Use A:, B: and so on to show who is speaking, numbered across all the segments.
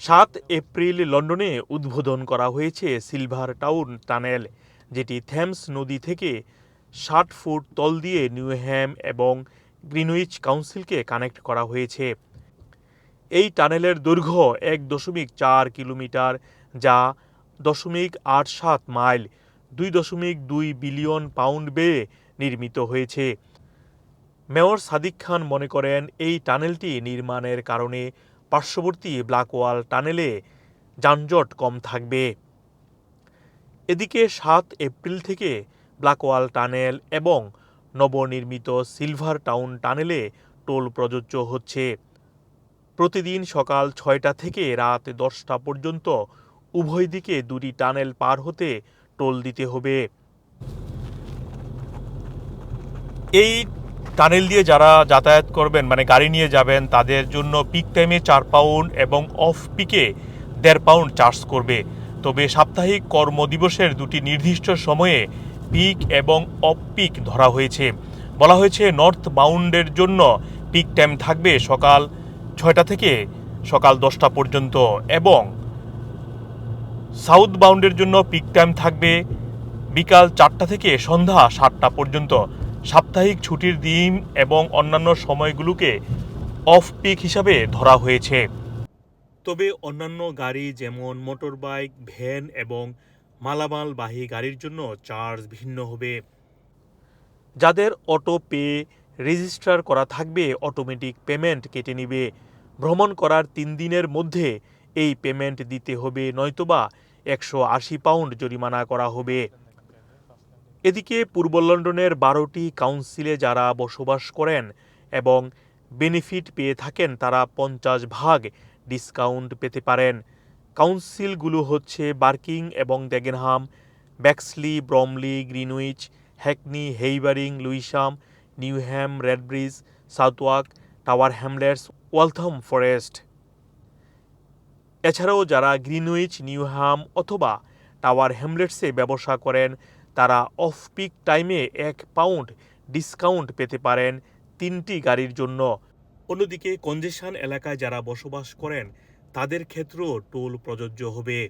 A: সাত এপ্রিল লন্ডনে উদ্বোধন করা হয়েছে সিলভার টাউন টানেল, যেটি থেমস নদী থেকে ষাট ফুট তল দিয়ে নিউহ্যাম এবং গ্রিনউইচ কাউন্সিলকে কানেক্ট করা হয়েছে। এই টানেলের দৈর্ঘ্য এক দশমিক চার কিলোমিটার, যা দশমিক আট সাত মাইল, দুই দশমিক দুই বিলিয়ন পাউন্ড ব্যয়ে নির্মিত হয়েছে। মেয়র সাদিক খান মনে করেন, এই টানেলটি নির্মাণের কারণে পার্শ্ববর্তী ব্ল্যাকওয়াল টানেলে যানজট কম থাকবে। এদিকে সাত এপ্রিল থেকে ব্ল্যাকওয়াল টানেল এবং নবনির্মিত সিলভার টাউন টানেলে টোল প্রযোজ্য হচ্ছে। প্রতিদিন সকাল ছয়টা থেকে রাত দশটা পর্যন্ত উভয় দিকে দুটি টানেল পার হতে টোল দিতে হবে। এই টানেল দিয়ে যারা যাতায়াত করবেন মানে গাড়ি নিয়ে যাবেন, তাদের জন্য পিক টাইমে চার পাউন্ড এবং অফ পিকে দেড় পাউন্ড চার্জ করবে। তবে সাপ্তাহিক কর্মদিবসের দুটি নির্দিষ্ট সময়ে পিক এবং অফ পিক ধরা হয়েছে। বলা হয়েছে নর্থ বাউন্ডের জন্য পিক টাইম থাকবে সকাল ছয়টা থেকে সকাল দশটা পর্যন্ত এবং সাউথ বাউন্ডের জন্য পিক টাইম থাকবে বিকাল চারটা থেকে সন্ধ্যা সাতটা পর্যন্ত। সাপ্তাহিক ছুটির দিন এবং অন্যান্য সময়গুলোকে অফ পিক হিসাবে ধরা হয়েছে। তবে অন্যান্য গাড়ি যেমন মোটরবাইক ভ্যান এবং মালামালবাহী গাড়ির জন্য চার্জ ভিন্ন হবে। যাদের অটো পে রেজিস্টার করা থাকবে অটোমেটিক পেমেন্ট কেটে নিবে। ভ্রমণ করার তিন দিনের মধ্যে এই পেমেন্ট দিতে হবে, নয়তোবা একশো আশি পাউন্ড জরিমানা করা হবে। এদিকে পূর্ব লন্ডনের বারোটি কাউন্সিলে যারা বসবাস করেন এবং বেনিফিট পেয়ে থাকেন, তারা পঞ্চাশ ভাগ ডিসকাউন্ট পেতে পারেন। কাউন্সিলগুলো হচ্ছে বার্কিং এবং Dagenham, Bexley, Bromley, Greenwich, Hackney, হেইবারিং, Lewisham, Newham, Redbridge Southwark Tower Hamlets, Waltham Forest. এছাড়াও যারা গ্রিনউইচ, নিউহ্যাম অথবা টাওয়ার হ্যামলেটসে ব্যবসা করেন তারা অফ পিক টাইমে এক পাউন্ড ডিসকাউন্ট পেতে পারেন তিনটি গাড়ির জন্য। অন্যদিকে কনজেশন এলাকায় যারা বসবাস করেন, তাদের ক্ষেত্রেও টোল প্রযোজ্য হবে।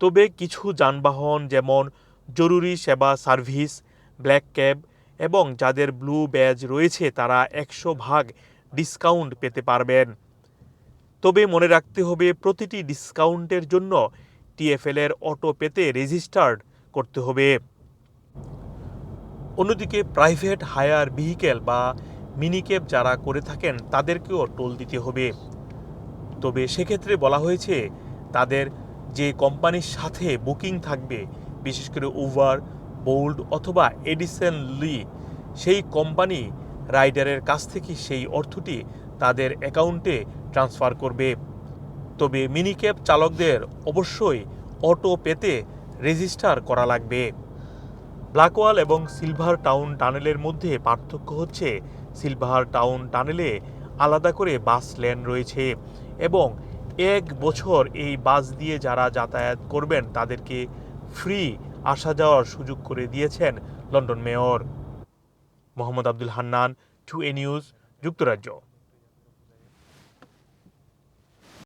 A: তবে কিছু যানবাহন যেমন জরুরি সেবা সার্ভিস ব্ল্যাক ক্যাব এবং যাদের ব্লু ব্যাজ রয়েছে, তারা একশো ভাগ ডিসকাউন্ট পেতে পারবেন। তবে মনে রাখতে হবে, প্রতিটি ডিসকাউন্টের জন্য টিএফএল এর অটো পেতে রেজিস্টার্ড করতে হবে। অন্যদিকে প্রাইভেট হায়ার ভেহিকেল বা মিনিক্যাব যারা করে থাকেন, তাদেরকেও টোল দিতে হবে। তবে সেক্ষেত্রে বলা হয়েছে, তাদের যে কোম্পানির সাথে বুকিং থাকবে, বিশেষ করে উবার বোল্ড অথবা এডিসন লি, সেই কোম্পানি রাইডারের কাছ থেকে সেই অর্থটি তাদের অ্যাকাউন্টে ট্রান্সফার করবে। তবে মিনিক্যাব চালকদের অবশ্যই অটো পেতে রেজিস্টার করা লাগবে। ব্ল্যাকওয়াল এবং সিলভার টাউন টানেলের মধ্যে পার্থক্য হচ্ছে, সিলভার টাউন টানেলে আলাদা করে বাস লেন রয়েছে এবং এক বছর এই বাস দিয়ে যারা যাতায়াত করবেন, তাদেরকে ফ্রি আসা যাওয়ার সুযোগ করে দিয়েছেন London mayor Mohammad Abdul Hannan, two A news, যুক্তরাজ্য।